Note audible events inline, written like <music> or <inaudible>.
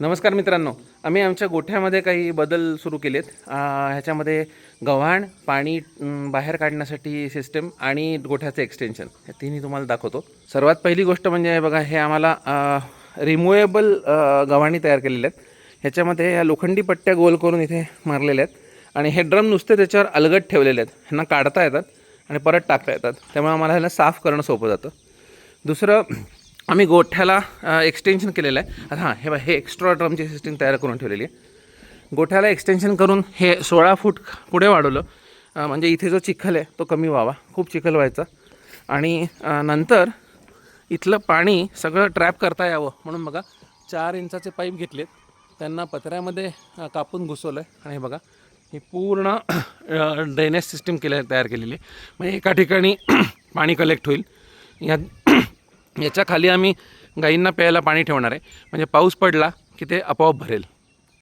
नमस्कार मित्रांनो. आम्ही आमच्या गोठ्यामध्ये काही बदल सुरू केलेत. ह्याच्यामध्ये गव्हाण पाणी बाहेर काढण्यासाठी सिस्टम आणि गोठ्याचं एक्सटेन्शन हे तिन्ही तुम्हाला दाखवतो. सर्वात पहिली गोष्ट म्हणजे हे बघा हे आम्हाला रिमुवेबल गव्हाणी तयार केलेले आहेत. ह्याच्यामध्ये ह्या लोखंडी पट्ट्या गोल करून इथे मारलेल्या आहेत. आणि हे ड्रम नुसते त्याच्यावर अलगट ठेवलेले आहेत. ह्यांना काढता येतात आणि परत टाकता येतात. त्यामुळे आम्हाला ह्याला साफ करणं सोपं जातं. दुसरं आम्ही गोठ्याला एक्सटेन्शन केलेलं आहे. आता हां हे बा हे एक्स्ट्रा ड्रमची सिस्टीम तयार करून ठेवलेली आहे. गोठ्याला एक्सटेन्शन करून हे सोळा फूट पुढे वाढवलं. म्हणजे इथे जो चिखल आहे तो कमी व्हावा. खूप चिखल व्हायचा. आणि नंतर इथलं पाणी सगळं ट्रॅप करता यावं म्हणून बघा चार इंचाचे पाईप घेतलेत. त्यांना पत्र्यामध्ये कापून घुसवलं आहे आणि हे बघा ही पूर्ण ड्रेनेज सिस्टीम केल्या तयार केलेली आहे. म्हणजे एका ठिकाणी <clears throat> पाणी कलेक्ट होईल. या याच्या खाली आम्ही गाईंना प्यायला पाणी ठेवणार आहे. म्हणजे पाऊस पडला की ते आपोआप भरेल.